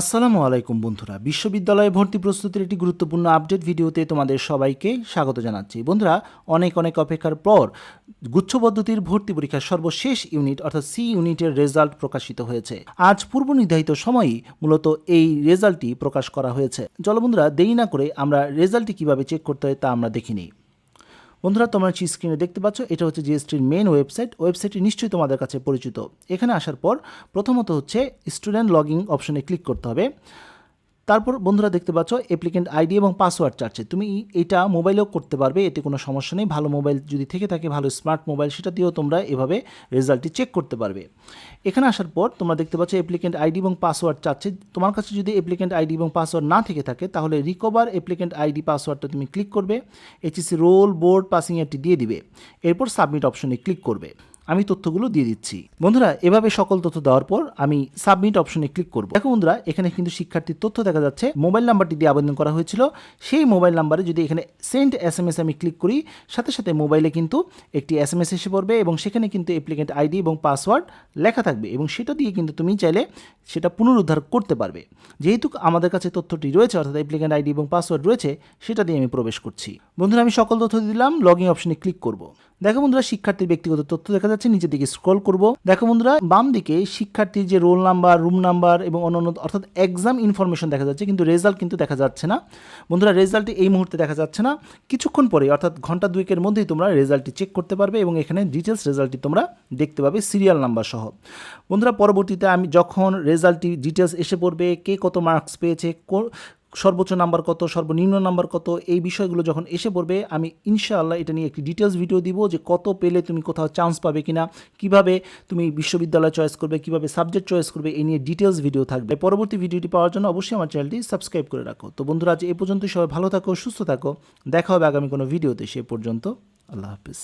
আসসালামু আলাইকুম বন্ধুরা। বিশ্ববিদ্যালয়ে ভর্তি প্রস্তুতির একটি গুরুত্বপূর্ণ আপডেট ভিডিওতে তোমাদের সবাইকে স্বাগত জানাচ্ছি। বন্ধুরা, অনেক অনেক অপেক্ষার পর গুচ্ছ পদ্ধতির ভর্তি পরীক্ষার সর্বশেষ ইউনিট অর্থাৎ সি ইউনিটের রেজাল্ট প্রকাশিত হয়েছে। আজ পূর্ব নির্ধারিত সময়ই মূলত এই রেজাল্টটি প্রকাশ করা হয়েছে। চলো বন্ধুরা, দেরি না করে আমরা রেজাল্টটি কীভাবে চেক করতে হয় তা আমরা দেখে নিই। বন্ধুরা, তোমরা চি স্ক্রিনে দেখতে পাচ্ছ, এটা হচ্ছে জিএসটির মেন ওয়েবসাইট ওয়েবসাইটটি নিশ্চয়ই তোমাদের কাছে পরিচিত। এখানে আসার পর প্রথমত হচ্ছে স্টুডেন্ট লগিং অপশনে ক্লিক করতে হবে। তারপর বন্ধুরা দেখতে পাচ্ছ অ্যাপ্লিকেন্ট আইডি এবং পাসওয়ার্ড চাচ্ছে। তুমি এটা মোবাইলেও করতে পারবে, এতে কোনো সমস্যা নেই। ভালো মোবাইল যদি থেকে থাকে, ভালো স্মার্ট মোবাইল, সেটা দিয়েও তোমরা এভাবে রেজাল্টটি চেক করতে পারবে। এখানে আসার পর তোমরা দেখতে পাচ্ছ অ্যাপ্লিকেন্ট আইডি এবং পাসওয়ার্ড চাচ্ছে। তোমার কাছে যদি অ্যাপ্লিকেন্ট আইডি এবং পাসওয়ার্ড না থেকে থাকে, তাহলে রিকভার অ্যাপ্লিকেন্ট আইডি পাসওয়ার্ডটা তুমি ক্লিক করবে। এইচএসি রোল বোর্ড পাসিং এরটি দিয়ে দিবে। এরপর সাবমিট অপশনে ক্লিক করবে। আমি তথ্যগুলো দিয়ে দিচ্ছি। বন্ধুরা, এভাবে সকল তথ্য দেওয়ার পর আমি সাবমিট অপশনে ক্লিক করব। দেখো বন্ধুরা, এখানে কিন্তু শিক্ষার্থীর তথ্য দেখা যাচ্ছে। মোবাইল নাম্বারটি দিয়ে আবেদন করা হয়েছিল। সেই মোবাইল নাম্বারে যদি এখানে সেন্ড এস এম এস আমি ক্লিক করি, সাথে সাথে মোবাইলে কিন্তু একটি এস এম এস এসে পড়বে এবং সেখানে কিন্তু অ্যাপ্লিকেন্ট আইডি এবং পাসওয়ার্ড লেখা থাকবে এবং সেটা দিয়ে কিন্তু তুমি চাইলে সেটা পুনরুদ্ধার করতে পারবে। যেহেতু আমাদের কাছে তথ্যটি রয়েছে, অর্থাৎ অ্যাপ্লিকেন্ট আইডি এবং পাসওয়ার্ড রয়েছে, সেটা দিয়ে আমি প্রবেশ করছি। বন্ধুরা, আমি সকল তথ্য দিলাম লগিং অপশনে ক্লিক করব। দেখো বন্ধুরা, শিক্ষার্থীর ব্যক্তিগত তথ্য দেখা যাচ্ছে, নিচের দিকে স্ক্রল করব। দেখো বন্ধুরা, বাম দিকে শিক্ষার্থীর যে রোল নাম্বার রুম নাম্বার এবং অন্যান্য, অর্থাৎ এক্সাম ইনফরমেশন দেখা যাচ্ছে, কিন্তু রেজাল্ট কিন্তু দেখা যাচ্ছে না। বন্ধুরা রেজাল্টটি এই মুহূর্তে দেখা যাচ্ছে না। কিছুক্ষণ পরে, অর্থাৎ ঘণ্টা দুয়েকের মধ্যেই তোমরা রেজাল্টটি চেক করতে পারবে এবং এখানে ডিটেলস রেজাল্টটি তোমরা দেখতে পাবে সিরিয়াল নাম্বার সহ। বন্ধুরা, পরবর্তীতে আমি যখন রেজাল্টটি ডিটেলস এসে পড়বে, কে কত মার্কস পেয়েছে সর্বোচ্চ নাম্বার কত, সর্বনিম্ন নাম্বার কত, এই বিষয়গুলো যখন এসে পড়বে, আমি ইনশাআল্লাহ এটা নিয়ে একটি ডিটেলস ভিডিও দিব যে কত পেলে তুমি কোথাও চান্স পাবে কিনা, কীভাবে তুমি বিশ্ববিদ্যালয় চয়েস করবে, কীভাবে সাবজেক্ট চয়েস করবে, এই নিয়ে ডিটেলস ভিডিও থাকবে। পরবর্তী ভিডিওটি পাওয়ার জন্য অবশ্যই আমার চ্যানেলটি সাবস্ক্রাইব করে রাখো। তো বন্ধুরা, আজ এ পর্যন্ত সবাই ভালো থাকো, সুস্থ থাকো, দেখা হবে আগামী কোনো ভিডিওতে, সে পর্যন্ত আল্লাহ হাফিজ।